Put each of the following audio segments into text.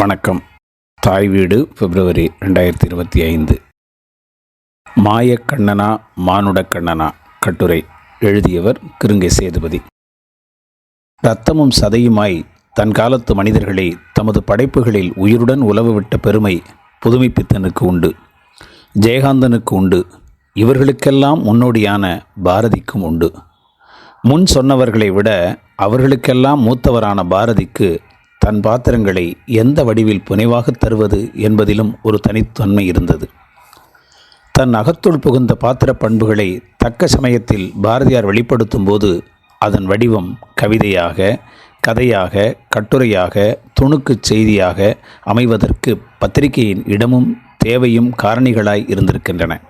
வணக்கம். தாய் வீடு பிப்ரவரி ரெண்டாயிரத்தி இருபத்தி ஐந்து. மாயக்கண்ணனா மானுடக்கண்ணனா கட்டுரை எழுதியவர் கிருங்கை சேதுபதி. ரத்தமும் சதையுமாய் தன் காலத்து மனிதர்களை தமது படைப்புகளில் உயிருடன் உலவவிட்ட பெருமை புதுமைப்பித்தனுக்கு உண்டு. ஜெயகாந்தனுக்கு உண்டு. இவர்களுக்கெல்லாம் முன்னோடியான பாரதிக்கும் உண்டு. முன் சொன்னவர்களை விட அவர்களுக்கெல்லாம் மூத்தவரான பாரதிக்கு தன் பாத்திரங்களை எந்த வடிவில் புனைவாகத் தருவது என்பதிலும் ஒரு தனித்தன்மை இருந்தது. தன் அகத்துள் புகுந்த பாத்திர பண்புகளை தக்க சமயத்தில் பாரதியார் வெளிப்படுத்தும் போது அதன் வடிவம் கவிதையாக கதையாக கட்டுரையாக துணுக்குச் செய்தியாக அமைவதற்கு பத்திரிகையின் இடமும் தேவையும் காரணிகளாய் இருந்திருக்கின்றன.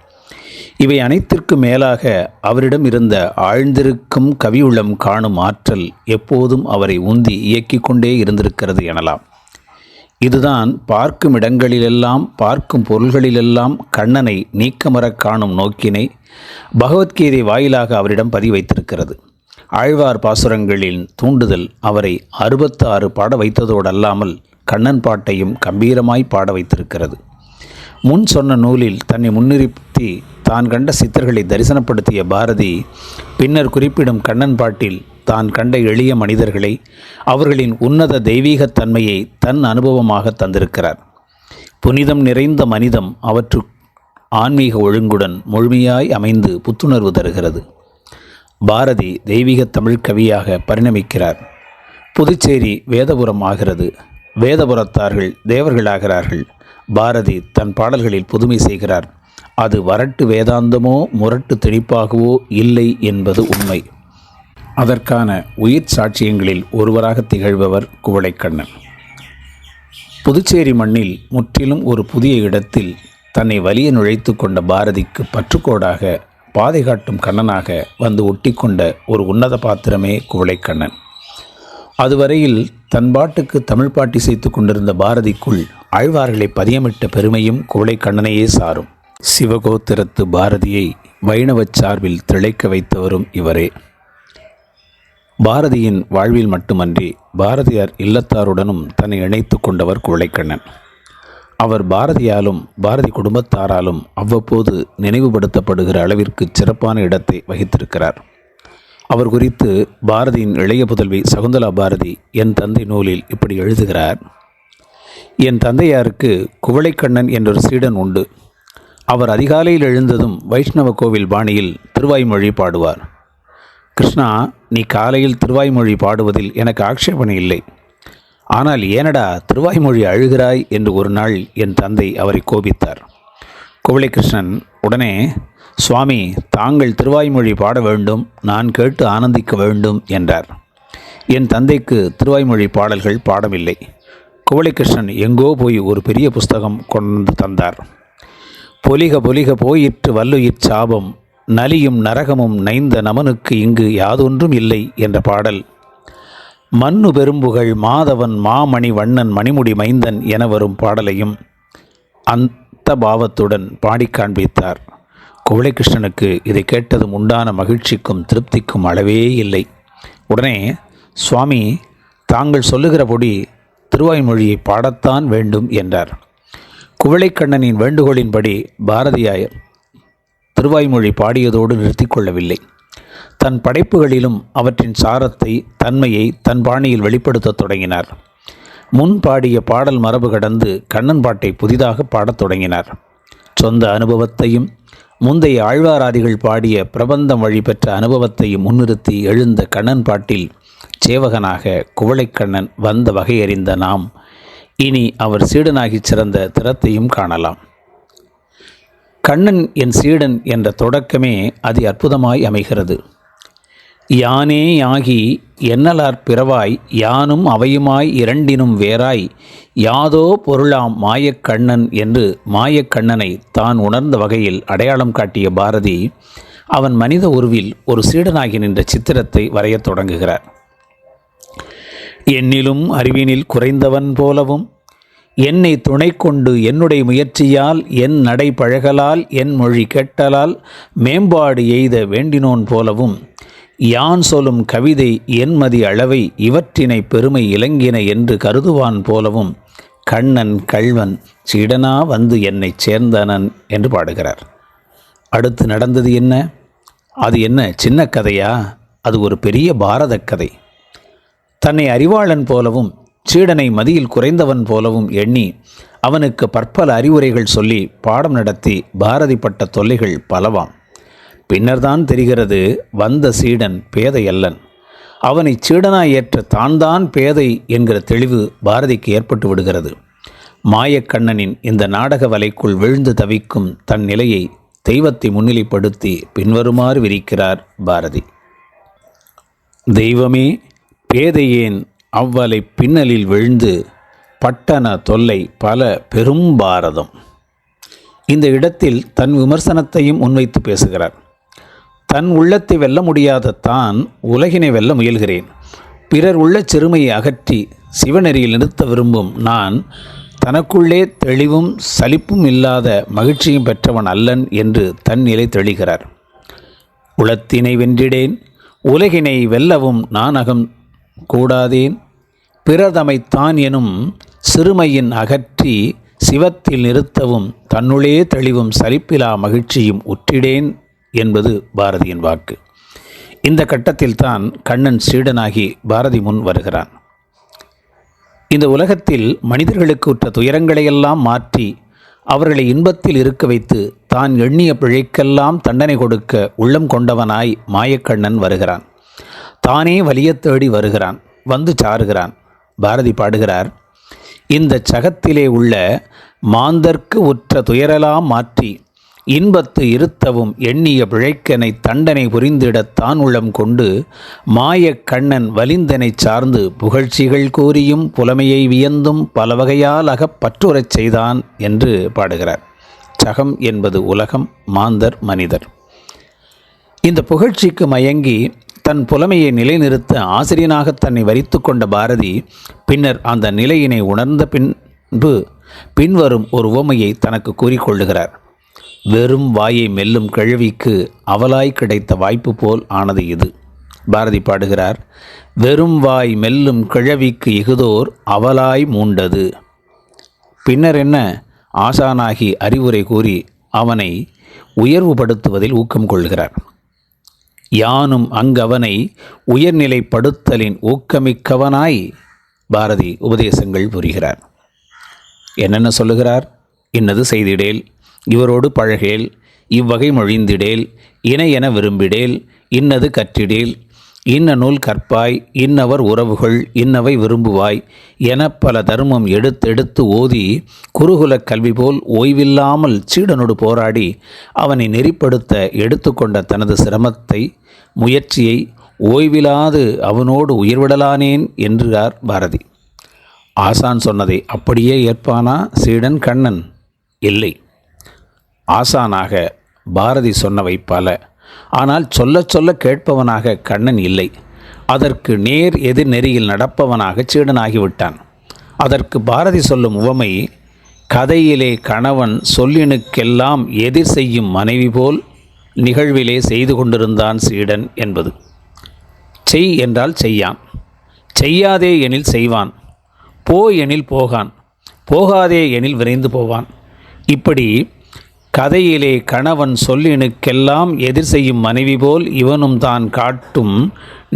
இவை அனைத்திற்கும் மேலாக அவரிடம் இருந்த ஆழ்ந்திருக்கும் கவியுளம் காணும் ஆற்றல் எப்போதும் அவரை உந்தி இயக்கிக் கொண்டே இருந்திருக்கிறது எனலாம். இதுதான் பார்க்கும் இடங்களிலெல்லாம் பார்க்கும் பொருள்களிலெல்லாம் கண்ணனை நீக்கமரக் காணும் நோக்கினை பகவத்கீதை வாயிலாக அவரிடம் பதிவைத்திருக்கிறது. ஆழ்வார் பாசுரங்களின் தூண்டுதல் அவரை அறுபத்தாறு பாட வைத்ததோடல்லாமல் கண்ணன் பாட்டையும் கம்பீரமாய் பாட வைத்திருக்கிறது. முன் சொன்ன நூலில் தன்னை முன்னிறுத்தி தான் கண்ட சித்தர்களை தரிசனப்படுத்திய பாரதி பின்னர் குறிப்பிடும் கண்ணன் பாட்டில் தான் கண்ட எளிய மனிதர்களை அவர்களின் உன்னத தெய்வீகத் தன்மையை தன் அனுபவமாக தந்திருக்கிறார். புனிதம் நிறைந்த மனிதம் அவற்று ஆன்மீக ஒழுங்குடன் முழுமையாய் அமைந்து புத்துணர்வு தருகிறது. பாரதி தெய்வீக தமிழ் கவியாக பரிணமிக்கிறார். புதுச்சேரி வேதபுரம் ஆகிறது. வேதபுரத்தார்கள் தேவர்களாகிறார்கள். பாரதி தன் பாடல்களில் புதுமை செய்கிறார். அது வரட்டு வேதாந்தமோ முரட்டு தெளிப்பாகவோ இல்லை என்பது உண்மை. அதற்கான உயிர் சாட்சியங்களில் ஒருவராக திகழ்பவர் குவளைக்கண்ணன். புதுச்சேரி மண்ணில் முற்றிலும் ஒரு புதிய இடத்தில் தன்னை வலிய நுழைத்து கொண்ட பாரதிக்கு பற்றுக்கோடாக பாதை காட்டும் கண்ணனாக வந்து ஒட்டிக்கொண்ட ஒரு உன்னத பாத்திரமே குவளைக்கண்ணன். அதுவரையில் தன் பாட்டுக்கு தமிழ் பாட்டி செய்து கொண்டிருந்த பாரதிக்குள் ஆழ்வார்களை பதியமிட்ட பெருமையும் குவளைக்கண்ணனையே சாரும். சிவகோத்திரத்து பாரதியை வைணவச் சார்பில் திளைக்க வைத்தவரும் இவரே. பாரதியின் வாழ்வில் மட்டுமன்றி பாரதியார் இல்லத்தாருடனும் தன்னை இணைத்து கொண்டவர் கோழைக்கண்ணன் அவர் பாரதியாலும் பாரதி குடும்பத்தாராலும் அவ்வப்போது நினைவுபடுத்தப்படுகிற அளவிற்கு சிறப்பான இடத்தை வகித்திருக்கிறார். அவர் குறித்து பாரதியின் இளைய புதல்வி சகுந்தலா பாரதி என் தந்தை நூலில் இப்படி எழுதுகிறார். என் தந்தையாருக்கு குவளைக்கண்ணன் என்றொரு சீடன் உண்டு. அவர் அதிகாலையில் எழுந்ததும் வைஷ்ணவ கோவில் பாணியில் திருவாய்மொழி பாடுவார். கிருஷ்ணா நீ காலையில் திருவாய்மொழி பாடுவதில் எனக்கு ஆட்சேபனை இல்லை. ஆனால் ஏனடா திருவாய்மொழி அழுகிறாய் என்று ஒரு நாள் என் தந்தை அவரை கோபித்தார். குவளைகிருஷ்ணன் உடனே சுவாமி தாங்கள் திருவாய்மொழி பாட வேண்டும் நான் கேட்டு ஆனந்திக்க வேண்டும் என்றார். என் தந்தைக்கு திருவாய்மொழி பாடல்கள் பாடமில்லை. குவளைகிருஷ்ணன் எங்கோ போய் ஒரு பெரிய புஸ்தகம் கொண்டு தந்தார். பொலிக பொலிக போயிற்று வல்லுயிர் சாபம் நலியும் நரகமும் நைந்த நமனுக்கு இங்கு யாதொன்றும் இல்லை என்ற பாடல். மண்ணு பெரும்புகள் மாதவன் மாமணி வண்ணன் மணிமுடி மைந்தன் என வரும் பாடலையும் அந்த பாவத்துடன் பாடி காண்பித்தார். குவளைகிருஷ்ணனுக்கு இதை கேட்டதும் உண்டான மகிழ்ச்சிக்கும் திருப்திக்கும் அளவே இல்லை. உடனே சுவாமி தாங்கள் சொல்லுகிறபடி திருவாய்மொழியை பாடத்தான் வேண்டும் என்றார். குவளைக்கண்ணனின் வேண்டுகோளின்படி பாரதியாயர் திருவாய்மொழி பாடியதோடு நிறுத்தி கொள்ளவில்லை. தன் படைப்புகளிலும் அவற்றின் சாரத்தை தன்மையை தன் பாணியில் வெளிப்படுத்தத் தொடங்கினார். முன் பாடிய பாடல் மரபு கடந்து கண்ணன் பாட்டை புதிதாக பாடத் தொடங்கினார். சொந்த அனுபவத்தையும் முந்தைய ஆழ்வாராதிகள் பாடிய பிரபந்தம் வழிபெற்ற அனுபவத்தை முன்னிறுத்தி எழுந்த கண்ணன் பாட்டில் சேவகனாக குவளைக்கண்ணன் வந்த வகையறிந்த நாம். இனி அவர் சீடனாகிச் சிறந்த திறத்தையும் காணலாம். கண்ணன் என் சீடன் என்ற தொடக்கமே அதி அற்புதமாய் அமைகிறது. யானே யாகி என்னலார் பிறவாய் யானும் அவையுமாய் இரண்டினும் வேறாய். யாதோ பொருளாம் மாயக்கண்ணன் என்று மாயக்கண்ணனை தான் உணர்ந்த வகையில் அடையாளம் காட்டிய பாரதி அவன் மனித உருவில் ஒரு சீடனாகி நின்ற சித்திரத்தை வரையத் தொடங்குகிறார். என்னிலும் அறிவினில் குறைந்தவன் போலவும் என்னை துணை கொண்டு என்னுடைய முயற்சியால் என் நடை பழகலால் என் மொழி கேட்டலால் மேம்பாடு எய்த வேண்டினோன் போலவும் யான் சொல்லும் கவிதை என்மதி அளவை இவற்றினை பெருமை இலங்கின என்று கருதுவான் போலவும் கண்ணன் கள்வன் சீடனா வந்து என்னை சேர்ந்தனன் என்று பாடுகிறார். அடுத்து நடந்தது என்ன? அது என்ன? சின்ன கதையா? அது ஒரு பெரிய பாரத கதை. தன்னை அறிவாளன் போலவும் சீடனை மதியில் குறைந்தவன் போலவும் எண்ணி அவனுக்கு பற்பல அறிவுரைகள் சொல்லி பாடம் நடத்தி பாரதி பட்ட தொல்லைகள் பலவாம். பின்னர்தான் தெரிகிறது வந்த சீடன் பேதை அல்லன். அவனை சீடனாய் ஏற்ற தான்தான் பேதை என்கிற தெளிவு பாரதிக்கு ஏற்பட்டு விடுகிறது. மாயக்கண்ணனின் இந்த நாடக வலைக்குள் விழுந்து தவிக்கும் தன் நிலையை தெய்வத்தை முன்னிலைப்படுத்தி பின்வருமாறு விரிக்கிறார் பாரதி. தெய்வமே பேதையேன் அவ்வலை பின்னலில் விழுந்து பட்டன தொல்லை பல பெரும் பாரதம். இந்த இடத்தில் தன் விமர்சனத்தையும் முன்வைத்து பேசுகிறார். தன் உள்ளத்தை வெல்ல முடியாத தான் உலகினை வெல்ல முயல்கிறேன். பிறர் உள்ள சிறுமையை அகற்றி சிவநெறியில் நிறுத்த விரும்பும் நான் தனக்குள்ளே தெளிவும் சலிப்பும் இல்லாத மகிழ்ச்சியும் பெற்றவன் அல்லன் என்று தன் நிலை தெளிகிறார். உளத்தினை வென்றிடேன் உலகினை வெல்லவும் நான் அகம் கூடாதேன். பிறதமைத்தான் எனும் சிறுமையின் அகற்றி சிவத்தில் நிறுத்தவும் தன்னுளே தெளிவும் சலிப்பிலா மகிழ்ச்சியும் உற்றிடேன். என்பது பாரதியின் வாக்கு. இந்த கட்டத்தில்தான் கண்ணன் சீடனாகி பாரதி முன் வருகிறான். இந்த உலகத்தில் மனிதர்களுக்கு உற்ற துயரங்களையெல்லாம் மாற்றி அவர்களை இன்பத்தில் இருக்க வைத்து தான் எண்ணிய பிழைக்கெல்லாம் தண்டனை கொடுக்க உள்ளம் கொண்டவனாய் மாயக்கண்ணன் வருகிறான். தானே வலியத் தேடி வருகிறான் வந்து சாருகிறான். பாரதி பாடுகிறார் இந்த சகத்திலே உள்ள மாந்தர்க்கு உற்ற துயரெல்லாம் மாற்றி இன்பத்து இருத்தவும் எண்ணிய பிழைக்கனை தண்டனை புரிந்திடத் தான் உள்ளம் கொண்டு மாயக் கண்ணன் வலிந்தனைச் சார்ந்து புகழ்ச்சிகள் கூறியும் புலமையை வியந்தும் பல வகையால் அகப்பற்றுறச் செய்தான் என்று பாடுகிறார். சகம் என்பது உலகம் மாந்தர் மனிதர். இந்த புகழ்ச்சிக்கு மயங்கி தன் புலமையை நிலைநிறுத்த ஆசிரியனாக தன்னை வரித்து கொண்ட பாரதி பின்னர் அந்த நிலையினை உணர்ந்த பின்பு பின்வரும் ஒரு உவமையை தனக்கு கூறிக்கொள்ளுகிறார் வெறும் வாயை மெல்லும் கிழவிக்கு அவலாய் கிடைத்த வாய்ப்பு போல் ஆனது இது. பாரதி பாடுகிறார் வெறும் வாய் மெல்லும் கிழவிக்கு இகுதோர் அவலாய் மூண்டது. பின்னர் என்ன? ஆசானாகி அறிவுரை கூறி அவனை உயர்வுபடுத்துவதில் ஊக்கம் கொள்கிறார். யானும் அங்கவனை உயர்நிலைப்படுத்தலின் ஊக்கமிக்கவனாய்? பாரதி உபதேசங்கள் புரிகிறார். என்னென்ன சொல்லுகிறார்? இன்னது செய்திடேல். இவரோடு பழகேல் இவ்வகை மொழிந்திடேல் இணை என விரும்பிடேல் இன்னது கற்றிடேல் இன்ன நூல் கற்பாய் இன்னவர் உறவுகள் இன்னவை விரும்புவாய் என பல தர்மம் எடுத்தெடுத்து ஓதி குருகுலக் கல்வி போல் ஓய்வில்லாமல் சீடனோடு போராடி அவனை நெறிப்படுத்த எடுத்துக்கொண்ட தனது சிரமத்தை முயற்சியை ஓய்விலாது அவனோடு உயிர்விடலானேன் என்றார் பாரதி. ஆசான் சொன்னதை அப்படியே ஏற்பானா? சீடன் கண்ணன் இல்லை. ஆசானாக பாரதி சொன்னவை பல ஆனால் சொல்ல சொல்ல கேட்பவனாக கண்ணன் இல்லை. அதற்கு நேர் எதிர் நெறியில் நடப்பவனாக சீடனாகிவிட்டான். அதற்கு பாரதி சொல்லும் உவமை கதையிலே கணவன் சொல்லினுக்கெல்லாம் எதிர் செய்யும் மனைவி போல் நிகழ்விலே செய்து கொண்டிருந்தான் சீடன் என்பது. செய் என்றால் செய்யான். செய்யாதே எனில் செய்வான். போ எனில் போகான். போகாதே எனில் விரைந்து போவான். இப்படி கதையிலே கணவன் சொல்லினுக்கெல்லாம் எதிர் செய்யும் மனைவி போல் இவனும் தான் காட்டும்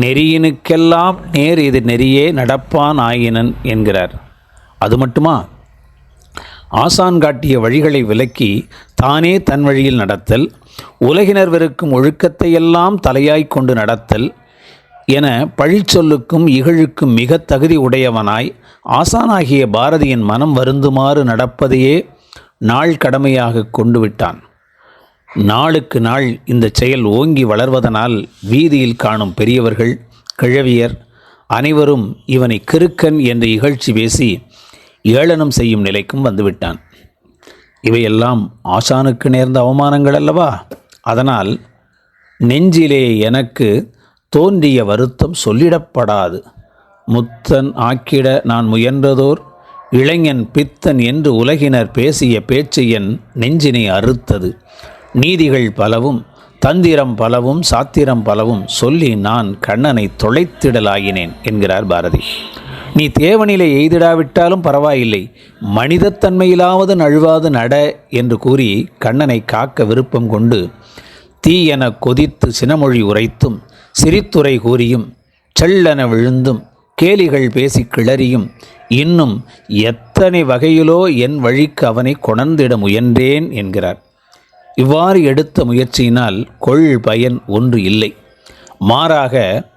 நெறியினுக்கெல்லாம் நேர் இது நெறியே நடப்பான் ஆயினன் என்கிறார். அது மட்டுமா? ஆசான் காட்டிய வழிகளை விலக்கி தானே தன் வழியில் நடத்தல் உலகினர் வெறுக்கும் ஒழுக்கத்தையெல்லாம் தலையாய்க் கொண்டு நடத்தல் என பழிச்சொல்லுக்கும் இகழுக்கும் மிக தகுதி உடையவனாய் ஆசானாகிய பாரதியின் மனம் வருந்துமாறு நடப்பதையே நாள் கடமையாக கொண்டு விட்டான். நாளுக்கு நாள் இந்த செயல் ஓங்கி வளர்வதனால் வீதியில் காணும் பெரியவர்கள் கிழவியர் அனைவரும் இவனை கிறுக்கன் என்று இகழ்ச்சி பேசி ஏளனம் செய்யும் நிலைக்கும் வந்துவிட்டான். இவையெல்லாம் ஆசானுக்கு நேர்ந்த அவமானங்கள் அல்லவா? அதனால் நெஞ்சிலே எனக்கு தோன்றிய வருத்தம் சொல்லிடப்படாது. முத்தன் ஆக்கிட நான் முயன்றதோர் இளைஞன் பித்தன் என்று உலகினர் பேசிய பேச்சு என் நெஞ்சினை அறுத்தது. நீதிகள் பலவும் தந்திரம் பலவும் சாத்திரம் பலவும் சொல்லி நான் கண்ணனை தொலைத்திடலாயினேன் என்கிறார் பாரதி. நீ தேவனிலே எய்திடாவிட்டாலும் பரவாயில்லை. மனிதத்தன்மையிலாவது நழுவாது நட என்று கூறி கண்ணனை காக்க விருப்பம் கொண்டு தீ என கொதித்து சினமொழி உரைத்தும் சிரித்துரை கூறியும் செல்லென விழுந்தும் கேலிகள் பேசி கிளறியும் இன்னும் எத்தனை வகையிலோ என் வழிக்கு அவனை கொணர்ந்திட முயன்றேன் என்கிறார். இவ்வாறு எடுத்த முயற்சியினால் கொள் பயன் ஒன்று இல்லை. மாறாக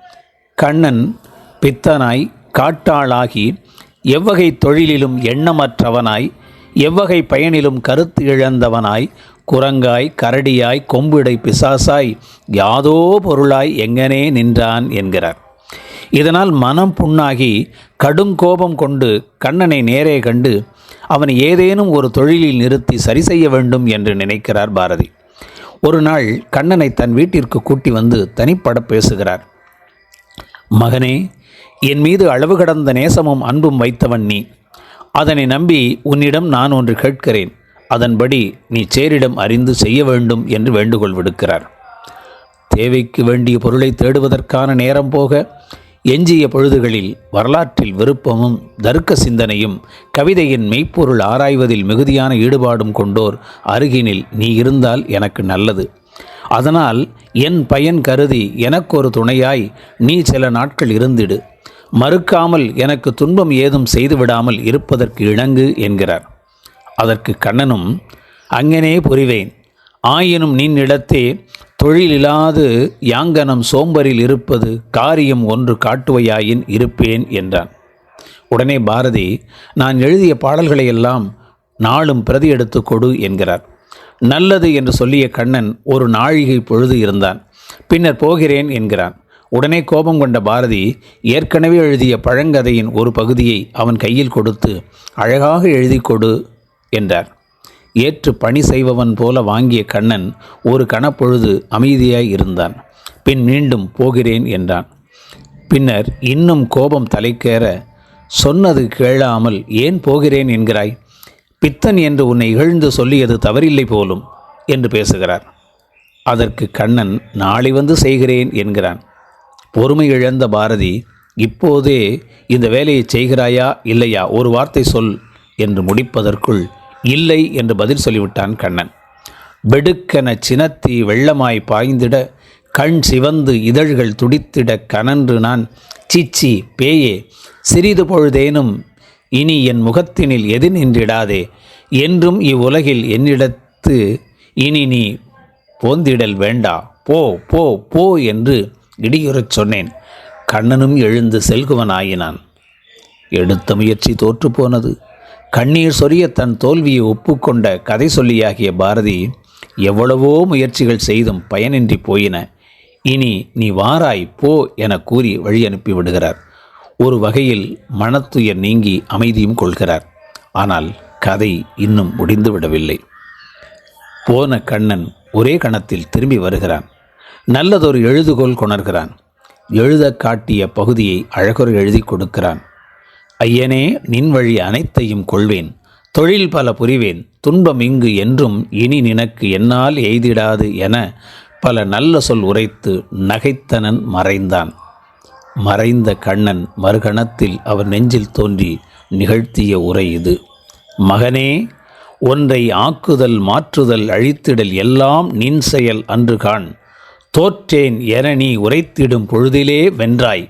கண்ணன் பித்தனாய் காட்டாளாகி எவ்வகை தொழிலிலும் எண்ணமற்றவனாய் எவ்வகை பயனிலும் கருத்து இழந்தவனாய் குரங்காய் கரடியாய் கொம்புடை பிசாசாய் யாதோ பொருளாய் எங்கனே நின்றான் என்கிறார். இதனால் மனம் புண்ணாகி கடும் கோபம் கொண்டு கண்ணனை நேரே கண்டு அவனை ஏதேனும் ஒரு தொழிலில் நிறுத்தி சரி செய்ய வேண்டும் என்று நினைக்கிறார் பாரதி. ஒரு நாள் கண்ணனை தன் வீட்டிற்கு கூட்டி வந்து தனிப்பட பேசுகிறார். மகனே என் மீது அளவு கடந்த நேசமும் அன்பும் வைத்தவன் நீ. அதனை நம்பி உன்னிடம் நான் ஒன்று கேட்கிறேன். அதன்படி நீ சேரிடம் அறிந்து செய்ய வேண்டும் என்று வேண்டுகோள் விடுக்கிறார். தேவைக்கு வேண்டிய பொருளை தேடுவதற்கான நேரம் போக எஞ்சிய பொழுதுகளில் வரலாற்றில் விருப்பமும் தர்க்க சிந்தனையும் கவிதையின் மெய்ப்பொருள் ஆராய்வதில் மிகுதியான ஈடுபாடும் கொண்டோர் அருகினில் நீ இருந்தால் எனக்கு நல்லது. அதனால் என் பயன் கருதி எனக்கொரு துணையாய் நீ சில நாட்கள் இருந்திடு. மறுக்காமல் எனக்கு துன்பம் ஏதும் செய்துவிடாமல் இருப்பதற்கு இணங்கு என்கிறார். அதற்கு கண்ணனும் அங்கனே புரிவேன். ஆயினும் நின்னிடத்தே தொழிலில்லாது யாங்கனம் சோம்பரில் இருப்பது காரியம் ஒன்று காட்டுவையாயின் இருப்பேன் என்றான். உடனே பாரதி நான் எழுதிய பாடல்களை எல்லாம் நாளும் பிரதி எடுத்து கொடு என்கிறார். நல்லது என்று சொல்லிய கண்ணன் ஒரு நாழிகை பொழுது இருந்தான். பின்னர் போகிறேன் என்கிறான். உடனே கோபம் கொண்ட பாரதி ஏற்கனவே எழுதிய பழங்கதையின் ஒரு பகுதியை அவன் கையில் கொடுத்து அழகாக எழுதி கொடு என்றார். ஏற்று பணி செய்பவன் போல வாங்கிய கண்ணன் ஒரு கணப்பொழுது அமைதியாய் இருந்தான். பின் மீண்டும் போகிறேன் என்றான். பின்னர் இன்னும் கோபம் தலைக்கேற சொன்னது கேளாமல் ஏன் போகிறேன் என்கிறாய்? பித்தன் என்று உன்னை இகழ்ந்து சொல்லியது தவறில்லை போலும் என்று பேசுகிறார். அதற்கு கண்ணன் நாளை வந்து செய்கிறேன் என்கிறான். பொறுமை இழந்த பாரதி இப்போதே இந்த வேலையை செய்கிறாயா இல்லையா? ஒரு வார்த்தை சொல் என்று முடிப்பதற்குள் இல்லை என்று பதில் சொல்லிவிட்டான் கண்ணன். வெடுக்கென சினத்தி வெள்ளமாய் பாய்ந்திட கண் சிவந்து இதழ்கள் துடித்திட கனன்று நான் சிச்சி பேயே சிறிது பொழுதேனும் இனி என் முகத்தினில் எது நின்றிடாதே. என்றும் இவ்வுலகில் என்னிடத்து இனி நீ போந்திடல் வேண்டா. போ போ போ என்று இடியுறச் சொன்னேன். கண்ணனும் எழுந்து செல்குவனாயினான். எடுத்த முயற்சி தோற்றுப்போனது கண்ணீர் சொரிய தன் தோல்வியை ஒப்புக்கொண்ட கதை சொல்லியாகிய பாரதி எவ்வளவோ முயற்சிகள் செய்தும் பயனின்றி போயின. இனி நீ வாராய் போ என கூறி வழி அனுப்பி விடுகிறார். ஒரு வகையில் மனத்துயர் நீங்கி அமைதியும் கொள்கிறார். ஆனால் கதை இன்னும் முடிந்து விடவில்லை. போன கண்ணன் ஒரே கணத்தில் திரும்பி வருகிறான். நல்லதொரு எழுதுகோல் கொணர்கிறான். எழுத காட்டிய பகுதியை அழகொரு எழுதி கொடுக்கிறான். ஐயனே நின் வழி அனைத்தையும் கொள்வேன். தொழில் பல புரிவேன். துன்பம் இங்கு என்றும் இனி நினக்கு என்னால் எய்திடாது என பல நல்ல சொல் உரைத்து நகைத்தனன் மறைந்தான். மறைந்த கண்ணன் மறுகணத்தில் அவர் நெஞ்சில் தோன்றி நிகழ்த்திய உரை இது. மகனே ஒன்றை ஆக்குதல் மாற்றுதல் அழித்திடல் எல்லாம் நின் செயல் அன்று காண். தோற்றேன் என நீ உரைத்திடும் பொழுதிலே வென்றாய்.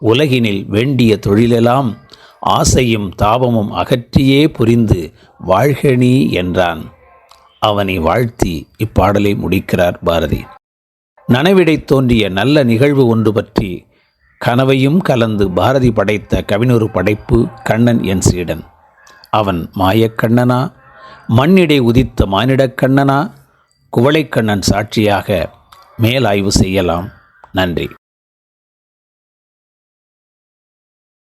உலகினில் வேண்டிய தொழிலெல்லாம் ஆசையும் தாபமும் அகற்றியே புரிந்து வாழ்கணி என்றான். அவனை வாழ்த்தி இப்பாடலை முடிக்கிறார் பாரதி. நனவிடை தோன்றிய நல்ல நிகழ்வு ஒன்று பற்றி கனவையும் கலந்து பாரதி படைத்த கவினொரு படைப்பு கண்ணன் என் சீடன். அவன் மாயக்கண்ணனா மண்ணிடை உதித்த மானிடக்கண்ணனா குவளைக்கண்ணன் சாட்சியாக மேலாய்வு செய்யலாம். நன்றி.